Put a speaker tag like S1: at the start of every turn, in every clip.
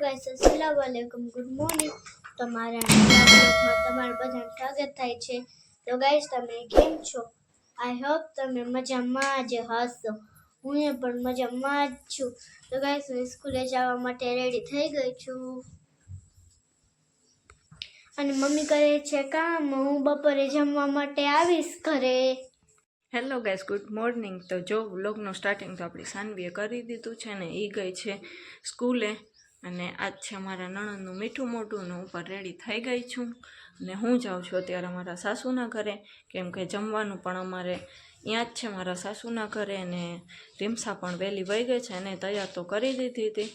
S1: Guys અસલામ વાલેકુમ good morning તમારા તમારા તમારું બધાનું સ્વાગત થાય છે. તો ગાઈસ તમે કેમ છો? આઈ હોપ તમે મજામાં જ હશો. હું પણ મજામાં જ છું. તો ગાઈસ હું સ્કૂલે જવા માટે રેડી થઈ ગઈ છું. અને મમ્મી કરે છે, કામ, હું બપોરે જમવા માટે આવીશ ઘરે.
S2: હેલો ગાઈસ ગુડ મોર્નિંગ તો જો વ્લોગનું સ્ટાર્ટિંગ તો આપણી સાનવીએ કરી દીધું છે ને એ ગઈ છે સ્કૂલે અને આજ છે અમારા નણંદનું મીઠું મોટું ને પણ રેડી થઈ ગઈ છું. અને હું જાઉં છું અત્યારે અમારા સાસુના ઘરે. કેમ કે જમવાનું પણ અમારે ત્યાં જ છે મારા સાસુના ઘરે અને રીમસા પણ વહેલી વહી ગઈ છે અને તૈયાર તો કરી દીધી હતી.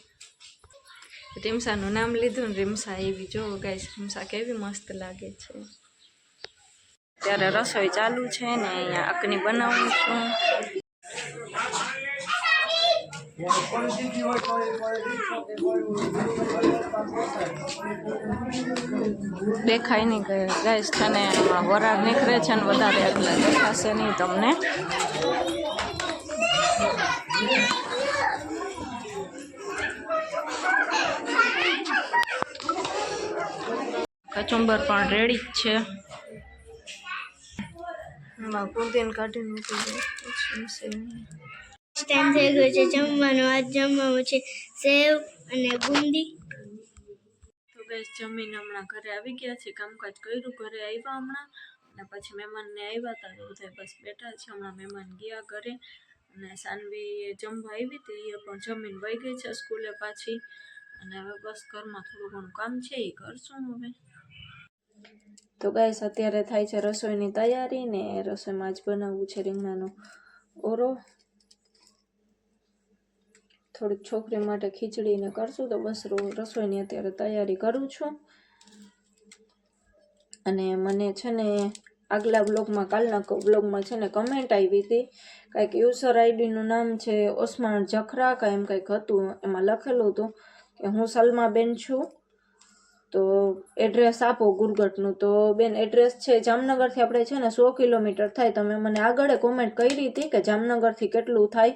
S2: રીમસાનું નામ લીધું ને રીમસા એવી જો ગાઈસ, રીમસા કેવી મસ્ત લાગે છે. ત્યારે રસોઈ ચાલુ છે ને અહીંયા અકની બનાવું છું. દેખાય નહીં કે ગાઈસ એમાં વરાળ નીકળે છે ને વધારે એટલે દેખાશે નહીં તમને. કચુંબર પણ રેડી જ છે. એમાં કુંદીને કાઢીને મૂકી દઉં.
S1: ટાઈમ થઈ ગયો છે જમવાનું આજ જમવાનું છે સેવ અને બુંદી.
S2: તો ગેસ જમીને હમણાં ઘરે આવી ગયા છે કામકાજ કર્યું ઘરે આવ્યા હમણાં. અને પછી મહેમાનને આવ્યા હતા તો બધા બસ બેઠા છે હમણાં મહેમાન ગયા ઘરે. અને સાનવી જમવા આવી હતી એ પણ જમીન વહી ગઈ છે સ્કૂલે પાછી. અને હવે બસ ઘરમાં થોડું ઘણું કામ છે એ કરશું હવે. તો ગાઈસ અત્યારે થાય છે રસોઈની તૈયારી ને રસોઈમાં જ બનાવવું છે રીંગણાનો ઓરો થોડીક છોકરી માટે ખીચડીને કરશું તો બસ રસોઈની અત્યારે તૈયારી કરું છું. અને મને છે ને આગલા બ્લોગમાં કાલના બ્લોગમાં છે ને કમેન્ટ આવી હતી. કાંઈક યુઝર આઈડીનું નામ છે ઓસમાન જખરા, કાંઈ એમ કંઈક હતું, એમાં લખેલું હતું કે હું સલમાબેન છું. તો એડ્રેસ આપો ગુરગટનું. તો બેન એડ્રેસ છે જામનગરથી આપણે છે ને સો કિલોમીટર થાય. તમે મને આગળ કોમેન્ટ કરી હતી કે જામનગરથી કેટલું થાય.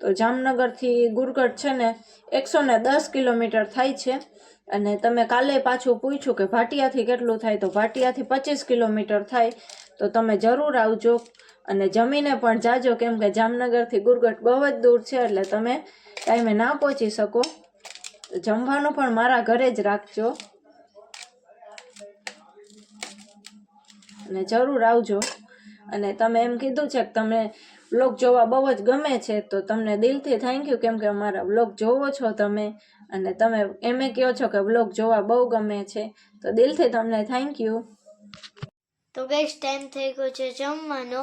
S2: તો જામનગરથી ગુરગઢ છે ને એકસો ને દસ કિલોમીટર થાય છે. અને તમે કાલે પાછું પૂછ્યું કે ભાટિયાથી કેટલું થાય, તો ભાટિયાથી પચીસ કિલોમીટર થાય. તો તમે જરૂર આવજો અને જમીને પણ જાજો, કેમ કે જામનગરથી ગુરગટ બહુ જ દૂર છે, એટલે તમે ટાઈમે ના પહોંચી શકો. જમવાનું પણ મારા ઘરે જ રાખજો. અને જરૂર આવજો. અને તમે એમ કીધું છે કે તમને બ્લોગ જોવા બહુ જ ગમે છે, તો તમને દિલથી થેન્ક યુ કેમ કે અમારા બ્લોગ જોવો છો તમે, અને તમે એમે કહો છો કે બ્લોગ જોવા બહુ ગમે છે, તો દિલથી તમને થેન્ક યુ
S1: તો ગેસ ટાઈમ થઈ ગયો છે જમવાનો.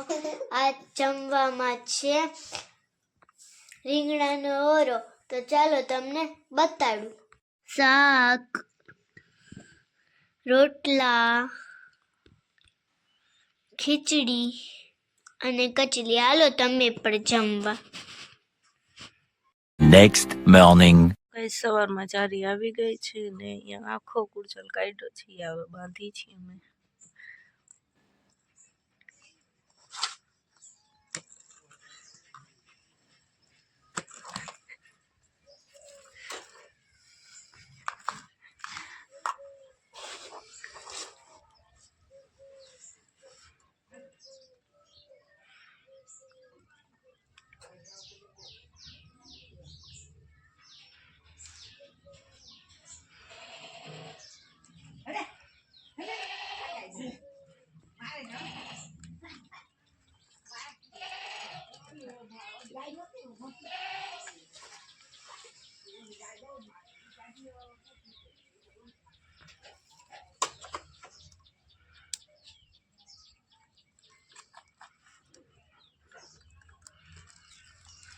S1: આ જમવામાં છે રીંગણાનો ઓરો તો ચાલો તમને બતાડું. શાક, રોટલા, ખીચડી અને કચલી હાલો તમે પણ જમવા.
S3: નેક્સ્ટ મોર્નિંગ
S2: કઈ સવારમાં ચારી આવી ગઈ છે ને અહીંયા આખો કુરચલ કાઢ્યો છે આવે હવે બાંધી છે અમે.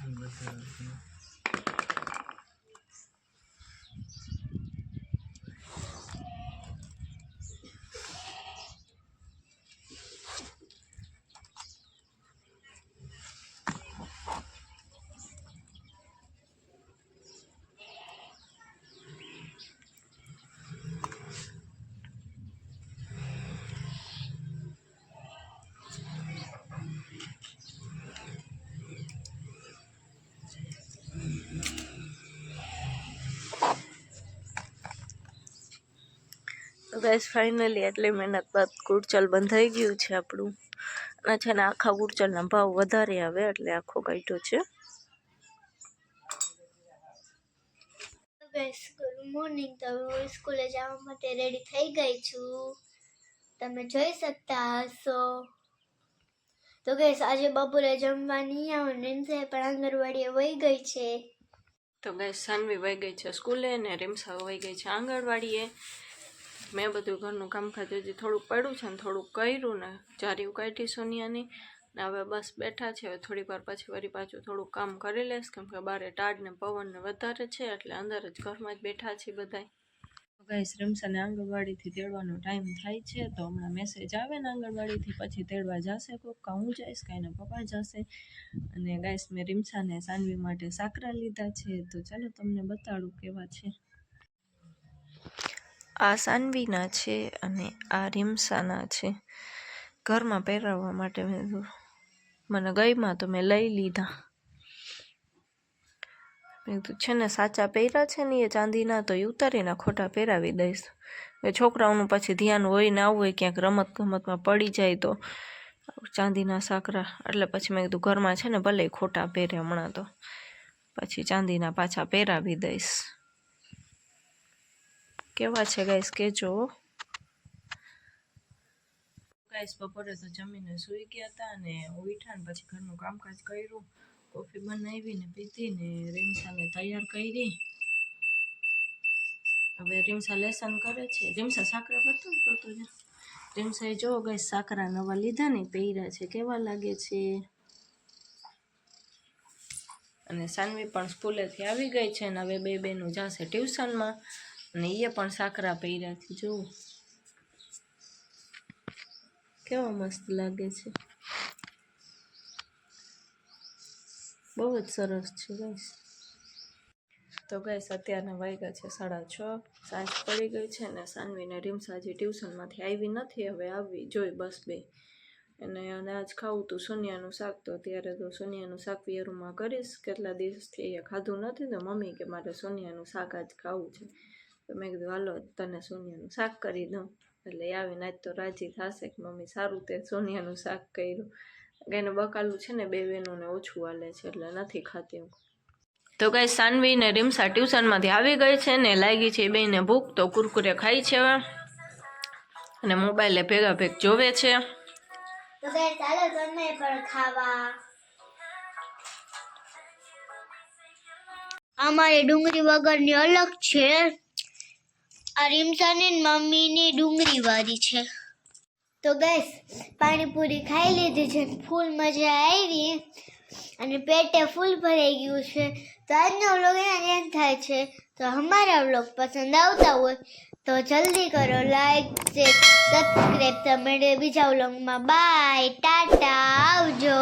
S2: 你们是什么 ગેસ ફાઇનલી એટલી મહેનત બાદ ગુડચલ બંધાઈ ગયું છે આપણું. અને છે ને આખા ગુડચલના ભાવ વધારે આવે એટલે આખો કાઢ્યો છે.
S1: ગાઈસ ગુડ મોર્નિંગ તો હું સ્કૂલે જવા માટે રેડી થઈ ગઈ છું. તમે જોઈ શકતા હશો. તો ગાઈસ આજે બપોરે જમવાની આવો નિંદે પણ આંગણવાડીએ વહી ગઈ છે.
S2: તો ગેસ સાનવી વહી ગઈ છે સ્કૂલે ને રીમસા વહી ગઈ છે આંગણવાડીએ. મેં બધું ઘરનું કામકાજ હજી થોડુંક પડ્યું છે ને થોડુંક કર્યું ને જારી કાઢી સોનિયાની ને હવે બસ બેઠા છે. હવે થોડીક વાર પછી વળી પાછું થોડુંક કામ કરી લઈશ, કેમ કે બારે ટાઢ ને પવન ને વધારે છે એટલે અંદર જ ઘરમાં જ બેઠા છીએ બધાય. ગાઈસ રીમસાને આંગણવાડીથી તેડવાનો ટાઈમ થાય છે, તો હમણાં મેસેજ આવે ને આંગણવાડીથી, પછી તેડવા જશે કોક, કાં હું જઈશ, કાં એના પપ્પા જશે. અને ગાઈસ મેં રીમસાને સાનવી માટે સાકરા લીધા છે, તો ચાલો તમને બતાડું કેવા છે. આ સાનવીના છે અને આ રીમસાના છે. ઘરમાં પહેરાવવા માટે મેં મને ગઈમાં તો મેં લઈ લીધા. મેં કીધું, છે ને, સાચા પહેર્યા છે ને એ ચાંદીના, તો એ ઉતારીને ખોટા પહેરાવી દઈશ. એ છોકરાઓનું પછી ધ્યાન હોય ને હોય, ક્યાંક રમત ગમતમાં પડી જાય તો ચાંદીના સાકરા. એટલે પછી મેં કીધું, ઘરમાં છે ને ભલે ખોટા પહેરે હમણાં તો, પછી ચાંદીના પાછા પહેરાવી દઈશ. કેવા છે ગાઈસ કેજો. ગાઈસ બપોરે તો જમીને સૂઈ ગયા હતા અને ઉઠ્યા પછી ઘરનું કામકાજ કર્યું. કોફી બનાવી ને પીધી ને રીમસાને તૈયાર કરી. હવે રીમસા લેસન કરે છે. રીમસા સાકરા બતાવ તો તો. રીમસાએ જો ગાઈસ સાકરા નવા લીધા ને પહેર્યા છે. કેવા લાગે છે? અને સાનવી પણ સ્કૂલેથી આવી ગઈ છે અને હવે બે બેનું જશે ટ્યુશનમાં. અને એ પણ સાકરા પહેર્યા છે, જુઓ. કેવા મસ્ત લાગે છે. બહુ જ સરસ છે, ગાઈસ. તો ગાઈસ, અત્યારના વાગ્યા છે સાડા છ. સાંજ પડી ગઈ છે ને સાનવીને રીમસાજી ટ્યુશનમાંથી આવી નથી, હવે આવી. જોઈ બસ બે. અને આજ ખાવું તું સોનિયાનું શાક, તો અત્યારે તો સોનિયાનું શાક પિયરમાં કરીશ. કેટલા દિવસથી એ ખાધું નથી તો મમ્મી કે મારે સોનિયાનું શાક આજ ખાવું છે. મેં કીધું, હાલો, તને સોનિયાનું શાક કરી દઉં. એટલે આવીને આજ તો રાજી થશે કે મમ્મી સારું તે સોનિયાનું શાક કર્યું. એને બકાલું છે ને બે બેનું ને ઓછું હાલે છે, એટલે નથી ખાતી હું તો કઈ સાનવી ને રીમસા ટ્યુશનમાંથી આવી ગઈ છે ને લાગી છે બેને ભૂખ, તો કુરકુરે ખાઈ છે અને મોબાઈલે ભેગા ભેગ જોવે છે.
S1: તો ચાલો અમારી ડુંગળી વગરની અલગ છે. આ રીમસાની મમ્મીની ડુંગળી વાળી છે. તો ગેસ પાણીપુરી ખાઈ લીધી છે ફૂલ મજા આવી. અને પેટે ફૂલ ભરાઈ ગયું છે. તો આજનો વ્લોગ અહીંયા એન્ડ થાય છે. તો અમારા વ્લોગ પસંદ આવતા હોય તો જલ્દી કરો લાઈક, શેર, સબસ્ક્રાઈબ. તમે બીજા વ્લોગમાં. બાય, ટાટા, આવજો.